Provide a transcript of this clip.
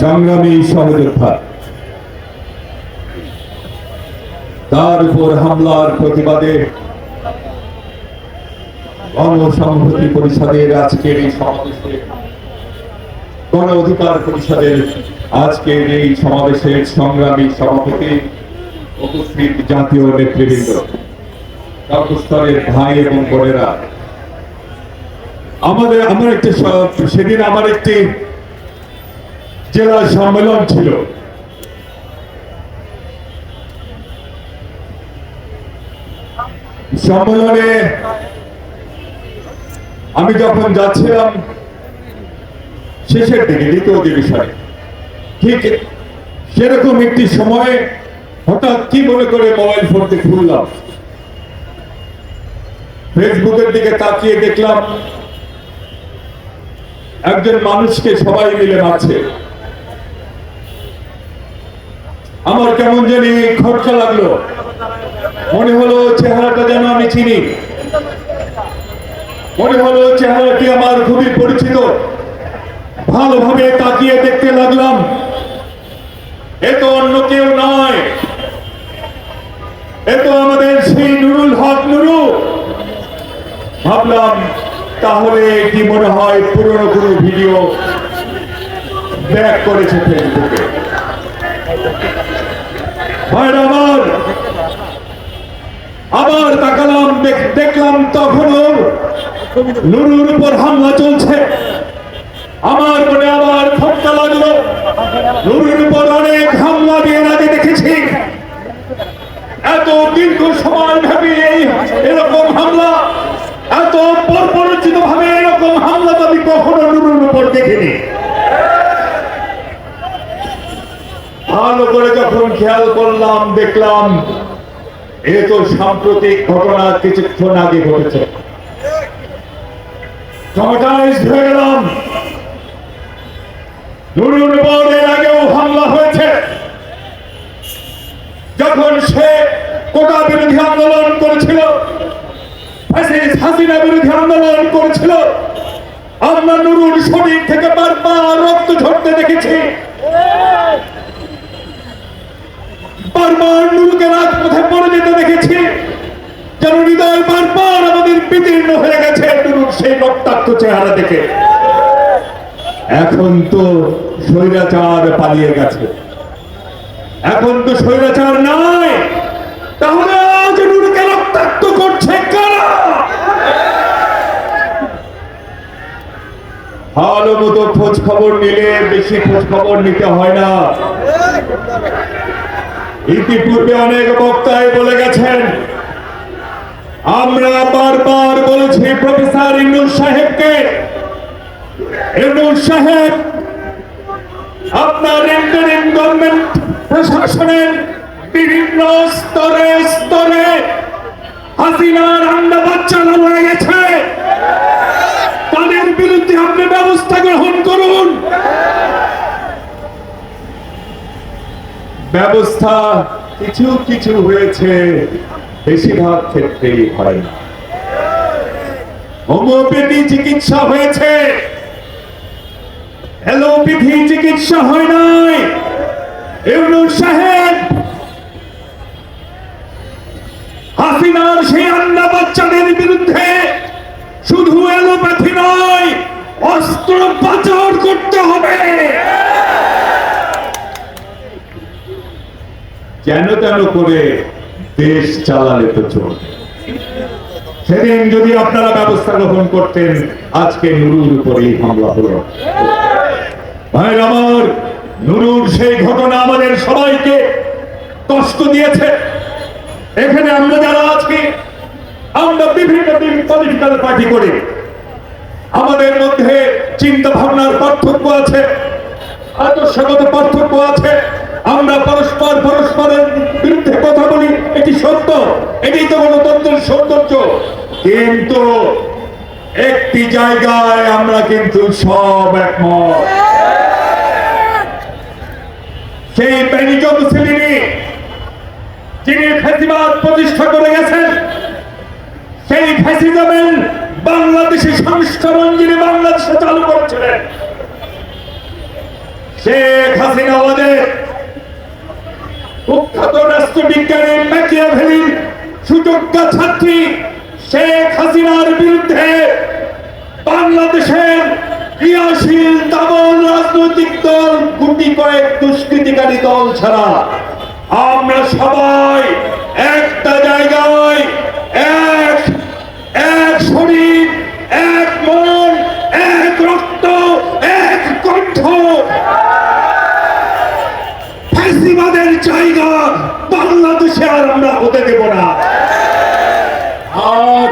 সংগ্রামী সহযোদ্ধা। তার উপর হামলার প্রতিবাদে গণসংহতি পরিষদের আজকের এই সমাবেশে, গণ অধিকার পরিষদের আজকের এই সমাবেশের সংগ্রামী সভাপতি উপস্থিত জাতীয় নেতৃবৃন্দ সর্বস্তরের ভাই এবং বোনেরা। আমাদের আমার একটি সেদিন আমার একটি জেলা সম্মেলন ছিল। সম্মেলনে আমি যখন যাচ্ছিলাম, শেষের দিকে, দ্বিতীয় অধিবেশনে ঠিক সেরকম একটি সময়ে হঠাৎ কি মনে করে মোবাইল ফোনটি খুললাম। ফেসবুকের দিকে তাকিয়ে দেখলাম, একজন মানুষকে সবাই মিলে মারছে। আমার কেমন জানি খটকা লাগল। মনে হলো চেহারাটা যেন আমি চিনি। মনে হলো চেহারাটি আমার খুবই পরিচিত। ভালোভাবে তাকিয়ে দেখতে লাগলাম। এ তো অন্য কেউ নয়। এ তো আমাদের সেই নুরুল হক নুরু। ভাবলাম, তাহলে কি মনে হয় পুরনো কোনো ভিডিও ব্যাক করেছে ফেসবুকে? আবার। তাকালাম দেখলাম তখনও নুরুর উপর হামলা চলছে। আমার মনে আবার খটকা লাগল। নুরুর উপর অনেক হামলা দিয়ে আগে দেখেছি। এত দীর্ঘ সময় ভাবে এই এরকম হামলা, এত পরপরিচিত ভাবে এরকম হামলা তো আমি কখনো নুরুর উপর দেখিনি। ভালো করে যখন খেয়াল করলাম, দেখলাম, এ তো সাম্প্রতিক ঘটনা কিছুক্ষণ আগে ঘটেছে। করেছিল করেছিল, আমরা শরীর থেকে বারবার রক্ত ঝরতে দেখেছি বারবার নুরুকে রাজপথে পড়ে যেতে দেখেছি যেন হৃদয় বারবার আমাদের বিদীর্ণ হয়ে গেছে নুরুর সেই রক্তাক্ত চেহারা দেখে। এখন তো স্বৈরাচার পালিয়ে গেছে। এখন তো স্বৈরাচার নাই। তাহলে আজ নুরুকে রক্তাক্ত করছে কারা? ভালো মতো খোঁজ খবর নিলে বেশি খোঁজ খবর নিতে হয় না। ইতিপূর্বে অনেক বক্তায় বলে গেছেন আমরা বারবার বলেছি প্রফেসর ইনুর সাহেবকে। ইনুর সাহেব, আপনার ইন্টারিম গভর্নমেন্ট প্রশাসনের বিভিন্ন স্তরে স্তরে হাসিনার আন্ডা বাচ্চা হয়ে গেছে। তাদের বিরুদ্ধে আপনি ব্যবস্থা গ্রহণ করুন। ব্যবস্থা কিছু কিছু হয়েছে। বেশিরভাগ ক্ষেত্রেই হয় না। হোমিওপ্যাথি চিকিৎসা হয়েছে। অ্যালোপ্যাথি চিকিৎসা হয় নাই। ইউনুস সাহেব, হাসিনার সেই আন্ডা বাচ্চাদের বিরুদ্ধে শুধু অ্যালোপ্যাথি নয়, অস্ত্র পাচার করতে হবে। যেন তেন করে দেশ চালালে তো চলবে। সেদিন যদি আপনারা ব্যবস্থা গ্রহণ করতেন, আজকে নুরুর উপরেই হামলা হলো। ভাই আমার, নুরুর সেই ঘটনা আমাদের সবাইকে কষ্ট দিয়েছে। এখানে আমরা যারা আজকে আমরা বিভিন্ন পলিটিক্যাল পার্টি করি আমাদের মধ্যে চিন্তা ভাবনার পার্থক্য আছে, আদর্শগত পার্থক্য আছে। আমরা পরস্পর পরস্পরের বিরুদ্ধে কথা বলি এটি সত্য এটি তো গণতন্ত্রের সৌন্দর্য। কিন্তু একটি জায়গায় আমরা কিন্তু সব একমত। সেই বেনিজো মুসলিনি যিনি ফ্যাসিবাদ প্রতিষ্ঠা করে গেছেন, সেই ফ্যাসিজমের বাংলাদেশি সংস্করণ যিনি বাংলাদেশে চালু করেছিলেন, শেখ হাসিনা আমাদের কুখ্যাত রাষ্ট্রবিজ্ঞানী ম্যাকিয়াভেলির সুযোগ্য ছাত্রী শেখ হাসিনার বিরুদ্ধে বাংলাদেশের ক্রিয়াশীল দাবল রাজনৈতিক দল, গুটি কয়েক দুষ্কৃতিকারী দল ছাড়া আমরা সবাই একটা জায়গা বাংলাদেশে আর আমরা হতে দেব না। আর